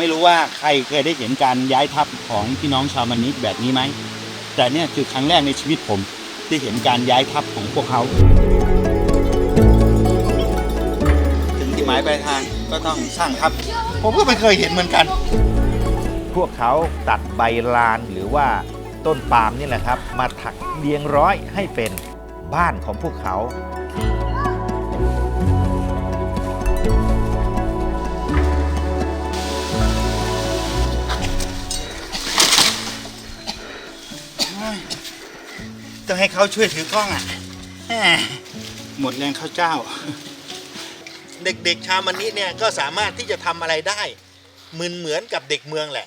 ไม่รู้ว่าใครเคยได้เห็นการย้ายทัพของพี่น้องชาวมันนิกแบบนี้ไหม แต่เนี่ยคือครั้งแรกในชีวิตผมที่เห็นการย้ายทัพของพวกเขา ถึงที่หมายปลายทางก็ต้องสร้างทัพผมก็ไม่เคยเห็นเหมือนกัน พวกเขาตัดใบลานหรือว่าต้นปาล์มนี่แหละครับ มาถักเรียงร้อยให้เป็นบ้านของพวกเขา ต้องให้เขาช่วยถือกล้องอะแหมหมดแรงข้าวเจ้า เด็กๆชาวมันนี้เนี่ยก็สามารถที่จะทำอะไรได้เหมือนเหมือนกับเด็กเมืองแหละ